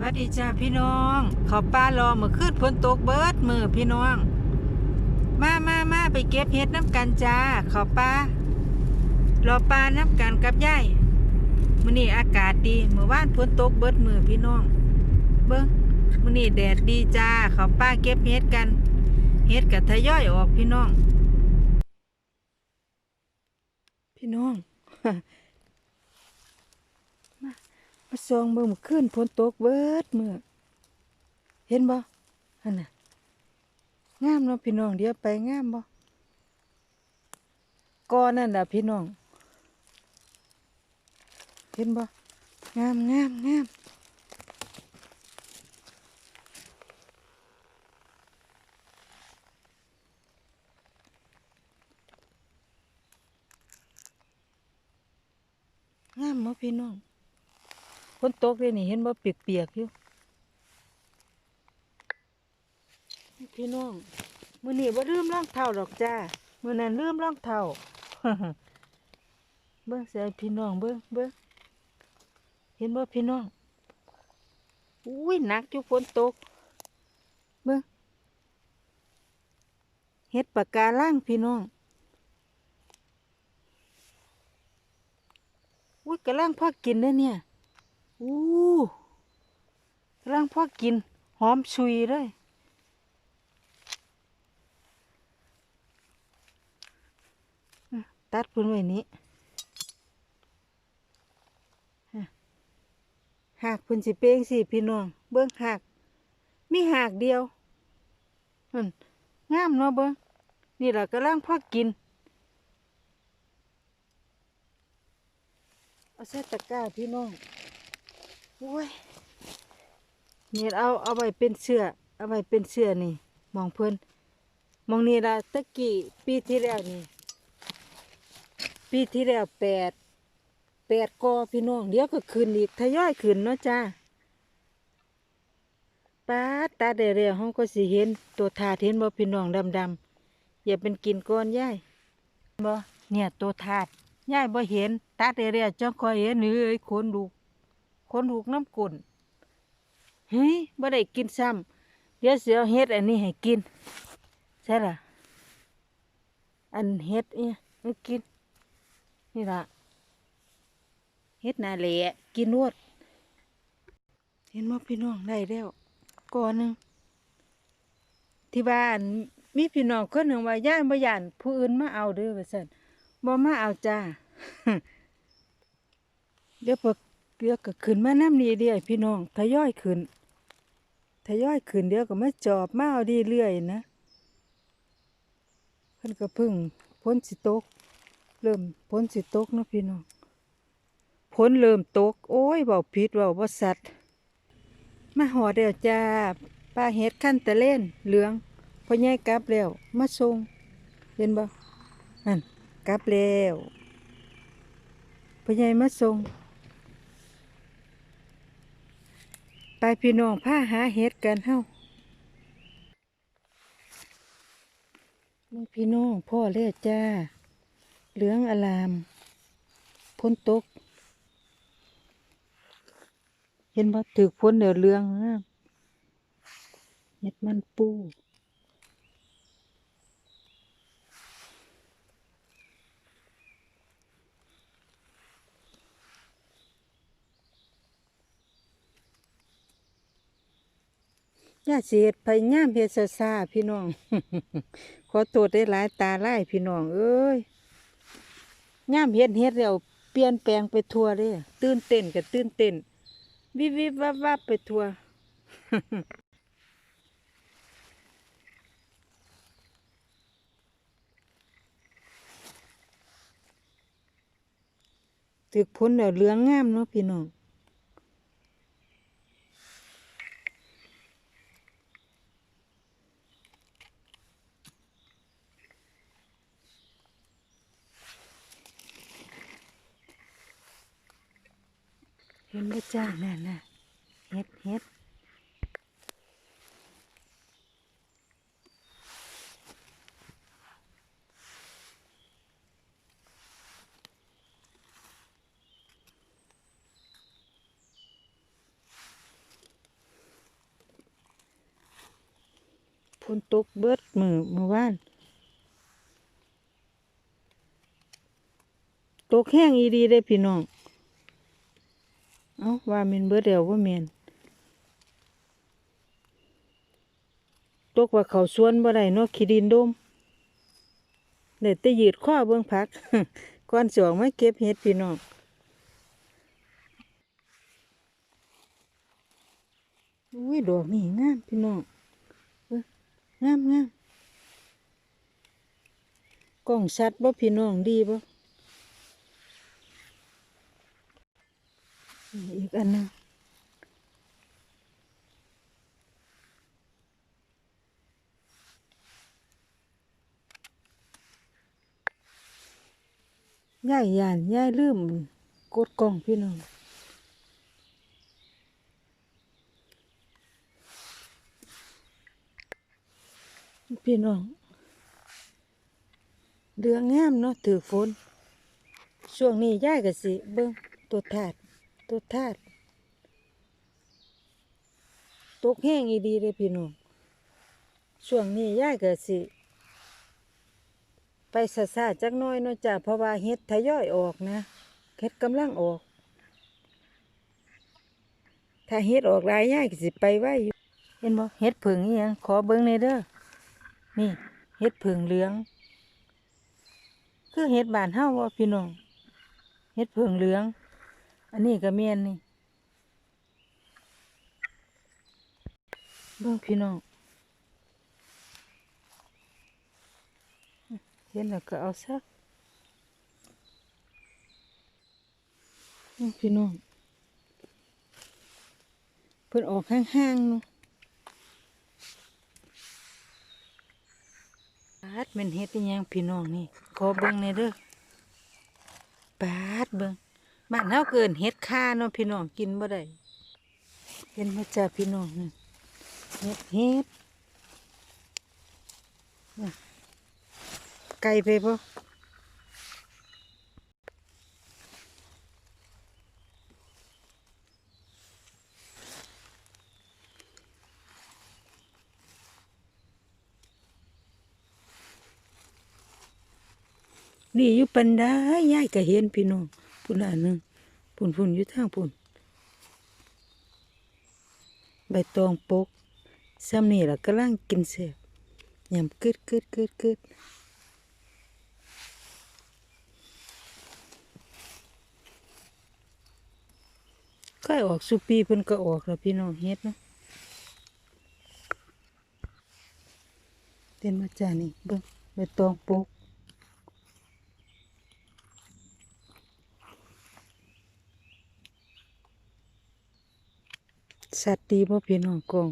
สวัสดีจ้าพี่น้อง ขอป้ารอเมื่อคืนฝนตกเบิดมือพี่น้อง มามามาไปเก็บเห็ดน้ำกันจ้า ขอป้ารอปลาน้ำกันกับย่ายมื้อนี้อากาศดีเมื่อวานฝนตกเบิดมือพี่น้อง เบิ้งมื้อนี้แดดดีจ้า ขอป้าเก็บเห็ดกัน เห็ดกับทยอยออกพี่น้อง พี่น้อง มาส่องเบิ่งมื้อคืนฝนตกเบิดมือเห็นบ่หั่นน่ะงามเนาะพี่น้องเดี๋ยวไปงามบ่ก่อนนั่นน่ะพี่น้อง เห็นบ่งามงามงามงามเนาะพี่น้อง ฝนตกเลยนี่เห็นบ่าเปียกๆอยู่พี่น้องมือนี้บ่าลืมรองเท้าดอกจ้ามือนั้นลืมรองเท้าเบิ่งใส่พี่น้องเบิ่งเบิ่งเห็นบ่พี่น้องอุ้ยหนักอยู่ฝนตกเบิ่งเฮ็ดปากการังพี่น้องอุ้ยกำลังพอกินเด้เนี่ย อู้กำลังพอกิน หอมชุยเลยตัดพื้นไว้นี้หากพิ่นสิเป้งสิพี่น้อง เบิ่งหากมีหากเดียวนั่นงามเนาะเบิ่งนี่ล่ะกำลังพอกิน เอาใส่ตะก้าพี่น้อง โอ้ยนี่ยเอาเอาไว้เป็นเสื้อเอาไว้เป็นเสื้อนี่ มองเพิ่นมองนี่ละตะกี้ปีที่แล้วนี่ ปีที่แล้วแปดแปดกอพี่น้องเดี๋ยวก็คืนอีกทยอยคืนเนาะจ้าป้าตาเดเรียวห้องก็สิเห็นตัวถาดเห็นบ่พี่น้องดำดำๆอย่าเป็นกินก้อนย่ายบ่เนี่ยตัวถาดย่ายบ่เห็นตาเดเรียวจ้องคอยเห็นเอ้ยคนลูก คนลูกน้ำกุ่นเฮ้ยบ่ได้กินซ้ำเดี๋ยวเสียวเฮ็ดอันนี้ให้กินใช่ล่ะอันเฮ็ดเนี่ยให้กิน นี่ล่ะเฮ็ดนาแหละกินนวดเห็นบ่พี่น้องได้แล้วก่อนหนึงที่บ้านมีพี่น้องคนหนึ่งว่าย่านบ่ย่านผู้อื่นมาเอาเด้อว่าซั่นบ่มาเอาจ้าเดี๋ยวพอ เดี๋ยวก็ขึ้นมาน้ำนี้เดียพี่น้องทยอยขึ้นทยอยขึ้นเดี๋ยวก็มาจอบมาเอาดีเรื่อยนะเพิ่นก็เพึ่งพ้นสิตก เริ่มพ้นสิตกนะพี่น้องฝนเริ่มตก โอ้ยเบาผิดเบาบ่สัตว์มาหอเดียวจ้าป้าเฮ็ดขั้นตะเล่นเหลืองพอใหญ่กลับแล้ว มาส่งเห็นบ่นั่นกลับแล้วพอใหญ่มาส่ง ไปพี่น้องผ้าหาเห็ดกันเฮามึงพี่น้องพ่อเลียจ้า เหลืองอลาม พ้นตก เห็นว่าถือพ้นเดือเรืองนะเห็ดมันปู ย่าเสียดพยายามเฮ็ดซาซาพี่น้อง ขอโทษได้หลายตาไล่พี่น้อง เอ้ยย่ามเฮ็ดเฮ็ดแล้วเปลี่ยนแปลงไปทั่วเลยตื่นเต้นกับตื่นเต้น วิบวิบวับวับไปทั่วถึกพ้นแล้วเหลืองงามเนาะพี่น้อง จ้าน่ะน่ะเฮ็ดเฮ็ดฝนตกเบิดมือเมื่อวานตกแห้งอีดีได้พี่น้อง ว่าแม่นเบิดแล้วว่าแม่นตกว่าเขาสวนบ่ได้เนาะขี้ดินดมได้แต่ยืดข้อเบิ่งพักก่อนสิออกมาเก็บเห็ดพี่น้องอุ้ยดอกนี่งามพี่น้องงงามงามกล้องชัดบ่พี่น้องดีบ่ อีกอันนึงย่ายยานย่ายลืมกดกล้องพี่น้องพี่น้องเดืองงามเนาะถือฝนช่วงนี้ย่ายก็สิ เบิ่งตัวถาด ตัวถาดตกแห้งอีดีเลยพี่น้องช่วงนี้ย่ายก็สิ ไปซาซาจักน้อยเนาะจ้ะเพราะว่าเฮ็ดทยอยออกนะเฮ็ดกำลังออก ถ้าเฮ็ดออกหลายย่ายก็สิไปไว้อยู่เห็นบ่เฮ็ดผึ่งอีหยังขอเบิ่งในเด้อนี่เห็ดผึ่งเหลือง คือเห็ดบานเฮาว่พี่น้องเห็ดผึ่งเหลือง อันนี้ก็เมียนนี่เบิ่งพี่น้องเห็นแล้วก็เอาซักเบิ่งพี่น้องเพิ่นออกห้างๆเนาะปาดแมันเฮ็ดอิหยังพี่น้องนี่ขอเบิ่งในอยเด้อปาดเบิ่ง บ้านเฮาเกินเฮ็ดค่าเนาะพี่น้องกินบ่ได้เห็นมาจ้าพี่น้องนี่เฮ็ดเฮ็ดไก่ไปบ่นี่อยู่ปันได้ยายก็เห็นพี่น้อง พุ่นอันหนึงพุ่นพุ่นอยู่ทางพุ่นใบตองปกซ้ำนี่ล่ะกำลังกินแซ่บยำกึดกึดกึดกึดค่อยออกสุปีเพิ่นก็ออกแล้วพี่น้องเฮ็ดเนาะเต้นมาจานี่เบิ่งใบตองปก สัตว์ดีบ่พี่น้องกอง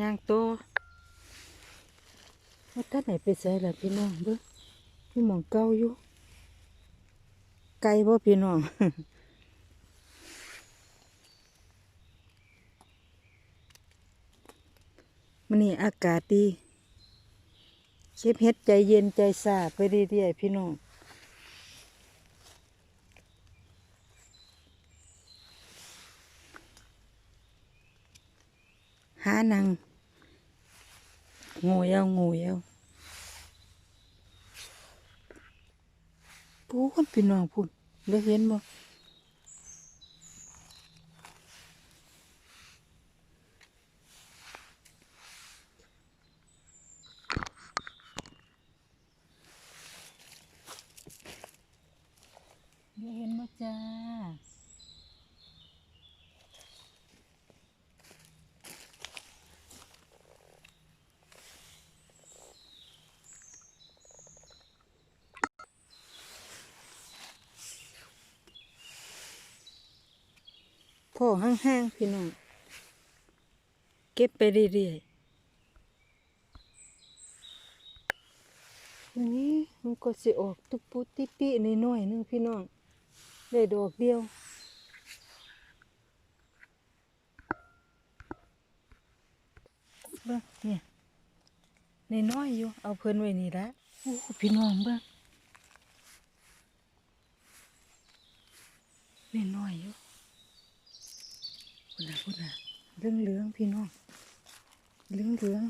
ย่างโตว่าท่านไหนไปใส่ละพี่น้องเบิ่งพี่มองเก่าอยู่ ไกลบ่พี่น้องมันนี่อากาศดี ก็บเฮ็ดใจเย็นใจสาไปเรื่อยๆพี่น้องหานังงูเอางูเอาพูนพี่น้องพูนได้เห็นบ่ได้เห็นบ่จ้า พ่อห้างๆพี่น้อง เก็บไปเรื่อยๆนี่มันก็สิออกตุปุติปิในน้อยๆนึงพี่น้องได้ดอกเดียวเบิ่งเนี่ยในน้อยๆอยู่ เอาเพิ่นไว้นี่ละโอ้พี่น้องเบิ่งในน้อยอยู่ พุ่นนะพุ่นนะเรื่องเลื้องพี่น้องเรื่องเลื้อง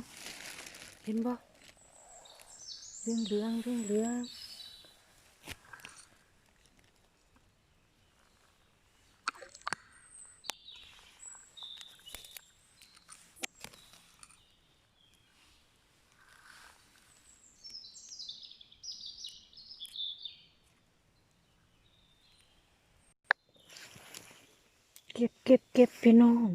เห็นบ่เรื่องเลื้องเรื่องเลื้อง เก็บเก็บเก็บพี่น้อง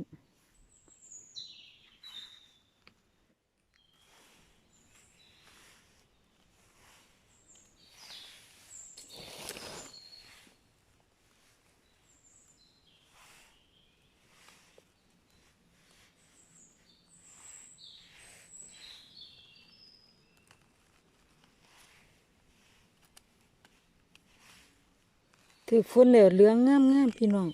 ถือฝนแล้วเหลืองงามงามๆพี่น้อง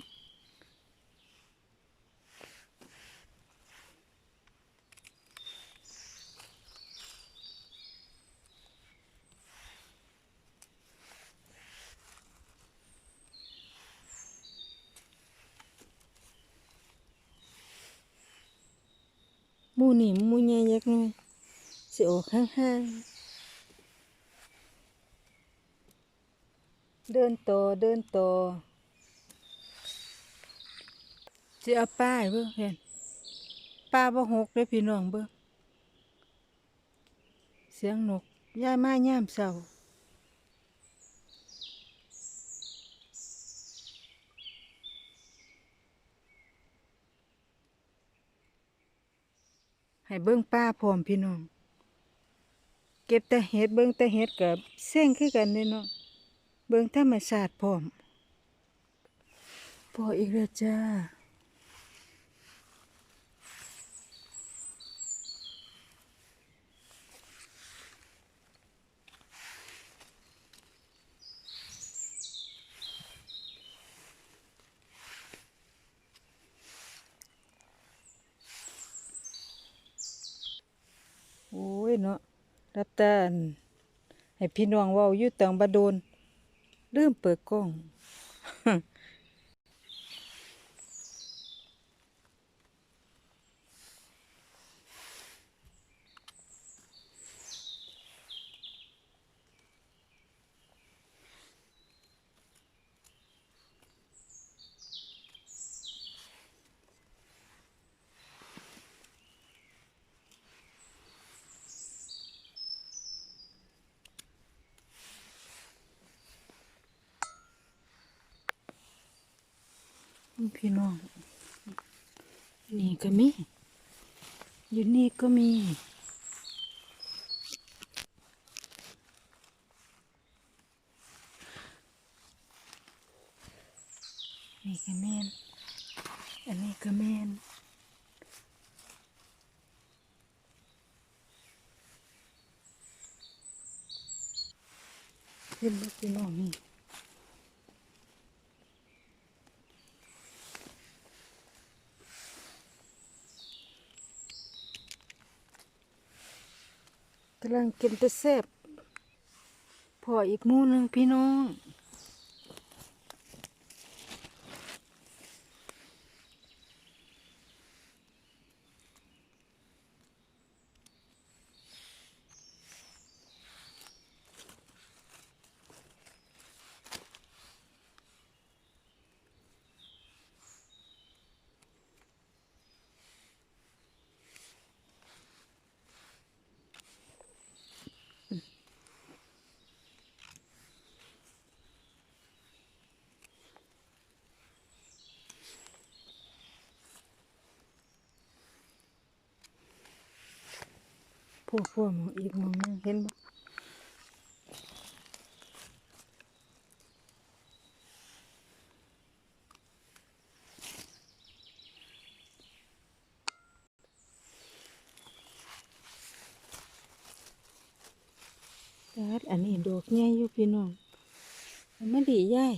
นี่มูใหญ่ยักหน่อยสิออกห่างๆเดินต่อเดินต่อสิเอาป้ายเบิ่งเห็นป้าบ่หกเด้อพี่น้องเบิ่งเสียงนกย้ายมายามเช้า ให้เบิ้งป้าพร้อมพี่น้อง เก็บแต่เห็ดเบิ้งแต่เห็ดกับเส้งคือกันเด้เนาะ เบิ้งธรรมชาติพร้อมพออีกแล้วจ้า โอ้ยเนาะ รับตาอันให้พี่น้องว่าอยู่ตังบะโดนลืมเปิดกล้อง พี่น้อง นี่ก็มี อยู่นี่ก็มี นี่ก็แม่นอันนี้ก็แม่นเห็นบ่พี่น้องนี่ กำลังกินแต่แซ่บพออีกมูนึงพี่น้อง พวกพวกมองอีกมองหนึงเห็นบ่ตัดอันนี้ดอกใหญ่อยู่พี่น้องมันไม่ดีย่าย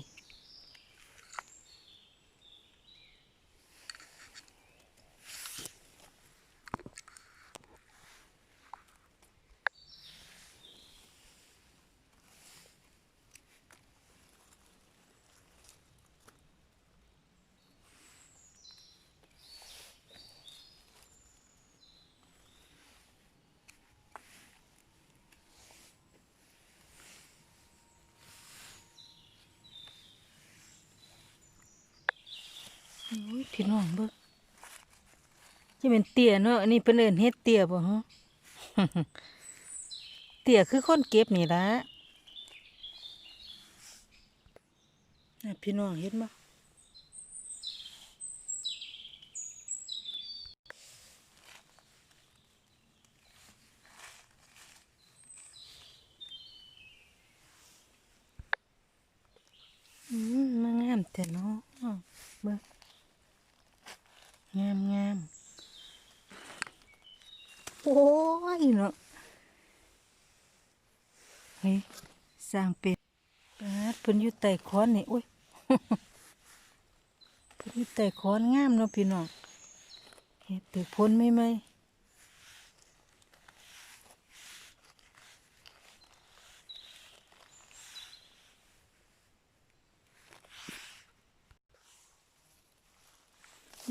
องเบิ่งจะเป็นเตี้ยเนาะอันนี้เพิ่นเอินเฮ็ดเตี้ยบ่ฮะเตี้ยคือคนเก็บนี่ละน่ะพี่น้องเห็นบ่อืมมางามแต่เนาะเบิ่ง งามงามโอ้ยเนาะเฮ้ยสร้างเป็ดปาดเพิ่นอยู่ใต้คอนนี่โอ้ยเพิ่นอยู่ใต้คอนงามเนาะพี่น้องเห็ดตึกพ้นไหมไหม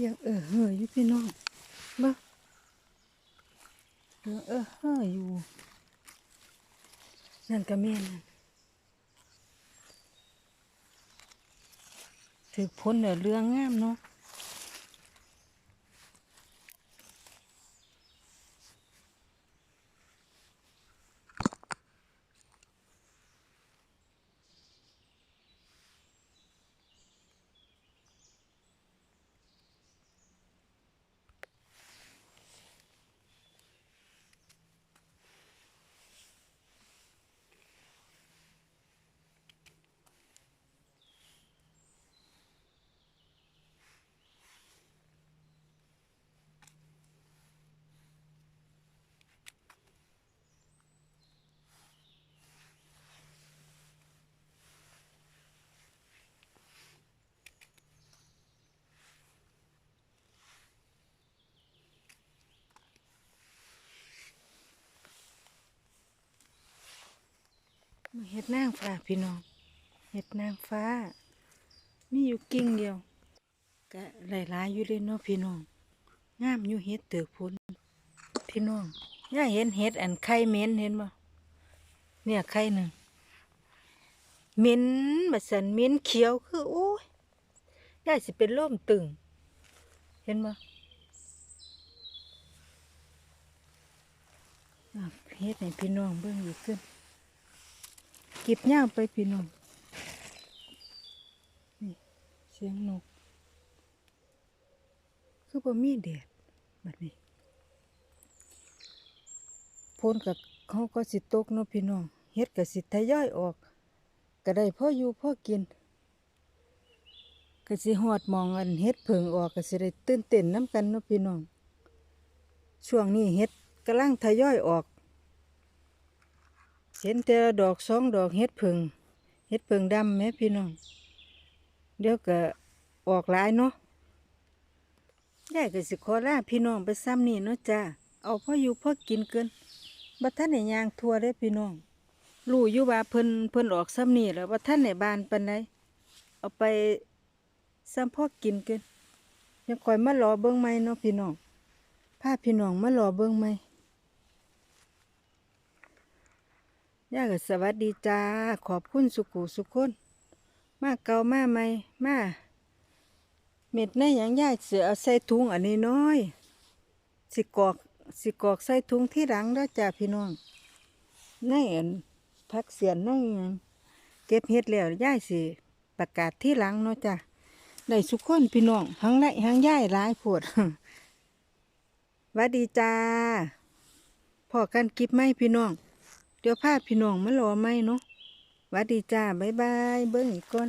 ยังเออเฮออยู่พี่น้องเบ่ยังเออเฮออยู่ นั่นก็แม่นนั่นถือพ้นเดือเรื่องงามเนาะ มาเฮ็ดนางฟ้าพี่น้องเฮ็ดนางฟ้า มีอยู่กิ่งเดียวก็หลายๆอยู่เลยเนาะพี่น้อง งามอยู่เฮ็ดเติกพ้นพี่น้องย่าเห็นเฮ็ดอันไข่เหม็นเห็นบ่เนี่ยไข่หนึ่งเหม็นบัสันเหม็นเขียวคือโอ้ยย่าสิเป็นลมตึง เห็นบ่อะเฮ็ดให้พี่น้องเบิ่งอีกขึ้น ก็บย่างไปพี่น้องนี่เสียงนก คือบ่มีแดดแบัดนี้พ้นกับเขาก็สิตกเนาะพี่น้องเฮ็ดก็สิทยอยออก ก็ได้พ่ออยู่พ่อกินก็สิฮอดมองอันเฮ็ดเพิ่งออกก็สิได้ตื่นเต้นน้ำกันเนาะพี่น้อง ช่วงนี้เฮ็ดกำลังทยอยออก เห็นแต่ดอกสองดอกเฮ็ดเพิงเฮ็ดเพิงดำแหม่พี่น้อง เดี๋ยวก็ออกหลายเนาะยายก็สิขอลาพี่น้องไปซ้ำนี่เนาะจ้าเอาพ่ออยู่พ่อกินเกินบัดท่านในยางทัวได้พี่น้องรู้อยู่ว่าเพิ่นเพิ่นออกซ้ำนี่แล้วบัดท่านในบานปานใดเอาไปซ้ำพ่อกินเกินยังคอยมารอเบิ่งใหม่เนาะพี่น้องพาพี่น้องมารอเบิ่งใหม่ ย่าก็สวัสดีจ้า ขอบคุณสุขุสุขคนมาเก่ามาใหม่มาเม็ดในหยังย่าเสือเอาใส่ถุงอันนี้น้อย สิกอกสิกอกใส่ถุงที่หลังแล้วจ้าพี่น้องในอันพักเสียนในหยังเก็บเห็ดแล้วย่าสิประกาศที่หลังเนาะจ้าได้สุขคนพี่น้องหังในหังย่ายหลายโพดวัดดีจ้าพอกันกิบไหมพี่น้อง เดี๋ยวพาพี่น้องมารอไหมเนาะวัดดีจ้า บ๊ายบาย เบิ้งอีกก่อน